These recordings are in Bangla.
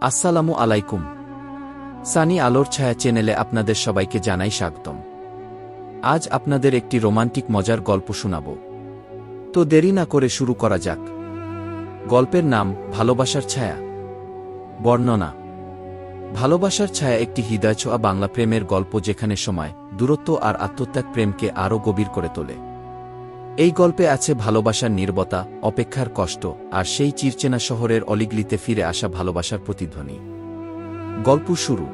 আসসালামু আলাইকুম। সানি আলোর ছায়া চ্যানেলে আপনাদের সবাইকে জানাই স্বাগতম। আজ আপনাদের একটি রোমান্টিক মজার গল্প শোনাব। তো দেরি না করে শুরু করা যাক। গল্পের নাম, ভালোবাসার ছায়া। বর্ণনা, ভালোবাসার ছায়া একটি হৃদয়ছোয়া বাংলা প্রেমের গল্প যেখানে সময়, দূরত্ব আর আত্মত্যাগ প্রেমকে আরও গভীর করে তোলে। এই গল্পে আছে ভালোবাসার নির্বতা, অপেক্ষার কষ্ট, আর সেই চিরচেনা শহরের অলিগলিতে ফিরে আসা ভালোবাসার প্রতিধ্বনি। গল্প শুরু।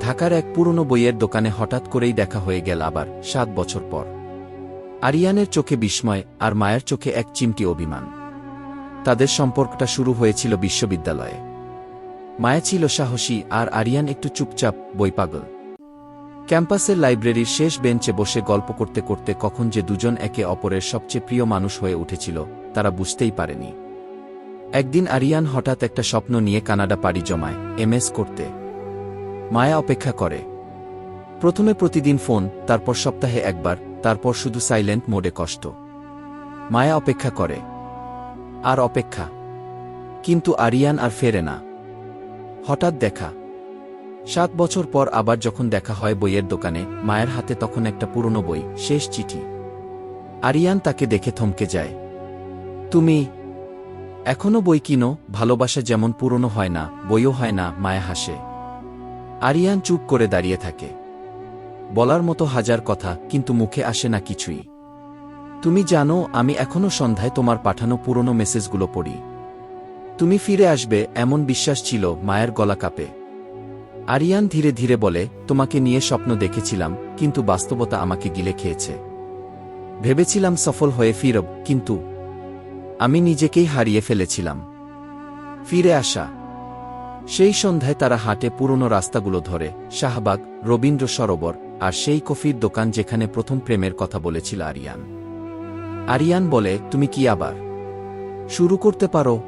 ঢাকার এক পুরনো বইয়ের দোকানে হঠাৎ করেই দেখা হয়ে গেল আবার, সাত বছর পর। আরিয়ানের চোখে বিস্ময়, আর মায়ের চোখে এক চিমটি অভিমান। তাদের সম্পর্কটা শুরু হয়েছিল বিশ্ববিদ্যালয়ে। মায়া ছিল সাহসী, আর আরিয়ান একটু চুপচাপ বইপাগল পাগল। ক্যাম্পাসের লাইব্রেরির শেষ বেঞ্চে বসে গল্প করতে করতে কখন যে দুজন একে অপরের সবচেয়ে প্রিয় মানুষ হয়ে উঠেছিল, তারা বুঝতেই পারেনি। একদিন আরিয়ান হঠাৎ একটা স্বপ্ন নিয়ে কানাডা পাড়ি জমায়, এমএস করতে। মায়া অপেক্ষা করে। প্রথমে প্রতিদিন ফোন, তারপর সপ্তাহে একবার, তারপর শুধু সাইলেন্ট মোডে কষ্ট। মায়া অপেক্ষা করে। আর অপেক্ষা। কিন্তু আরিয়ান আর ফেরে না। হঠাৎ দেখা। সাত বছর পর আবার যখন দেখা হয় বইয়ের দোকানে, মায়ের হাতে তখন একটা পুরনো বই, শেষ চিঠি। আরিয়ান তাকে দেখে থমকে যায়। তুমি এখনও বই কিনো, ভালোবাসা যেমন পুরনো হয় না, বইও হয় না, মায়া হাসে। আরিয়ান চুপ করে দাঁড়িয়ে থাকে। বলার মতো হাজার কথা, কিন্তু মুখে আসে না কিছুই। তুমি জানো, আমি এখনও সন্ধ্যায় তোমার পাঠানো পুরনো মেসেজগুলো পড়ি। তুমি ফিরে আসবে, এমন বিশ্বাস ছিল, মায়ের গলা কাপে। আরিয়ান ধীরে ধীরে বলে, তোমাকে নিয়ে স্বপ্ন দেখেছিলাম, কিন্তু বাস্তবতা আমাকে গিলে খেয়েছে। ভেবেছিলাম সফল হয়ে ফিরব, কিন্তু আমি নিজেকেই হারিয়ে ফেলেছিলাম। ফিরে আসা। সেই সন্ধ্যায় তারা হাটে পুরনো রাস্তাগুলো ধরে, শাহবাগ, রবীন্দ্র সরোবর, আর সেই কফির দোকান যেখানে প্রথম প্রেমের কথা বলেছিল আরিয়ান। আরিয়ান বলে, তুমি কি আবার শুরু করতে পারো?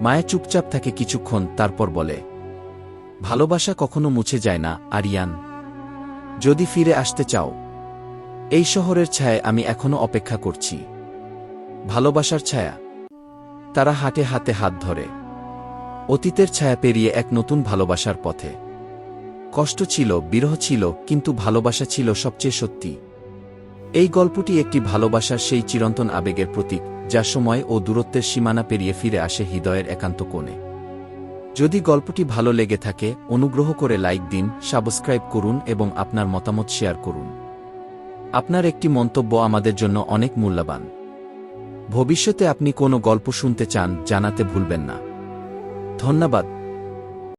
মায়া চুপচাপ থাকে কিছুক্ষণ, তারপর বলে ভালোবাসা কখনো মুছে যায় না, আরিয়ান। যদি ফিরে আসতে চাও, এই শহরের ছায় আমি এখনও অপেক্ষা করছি। ভালোবাসার ছায়া। তারা হাটে হাতে হাত ধরে। অতীতের ছায়া পেরিয়ে এক নতুন ভালোবাসার পথে। কষ্ট ছিল, বিরহ ছিল, কিন্তু ভালোবাসা ছিল সবচেয়ে সত্যি। এই গল্পটি একটি ভালোবাসার সেই চিরন্তন আবেগের প্রতীক, যা সময় ও দূরত্বের সীমানা পেরিয়ে ফিরে আসে হৃদয়ের একান্ত কোণে। যদি গল্পটি ভালো লেগে থাকে, অনুগ্রহ করে লাইক দিন, সাবস্ক্রাইব করুন এবং আপনার মতামত শেয়ার করুন। আপনার একটি মন্তব্য আমাদের জন্য অনেক মূল্যবান। ভবিষ্যতে আপনি কোনো গল্প শুনতে চান, জানাতে ভুলবেন না। ধন্যবাদ।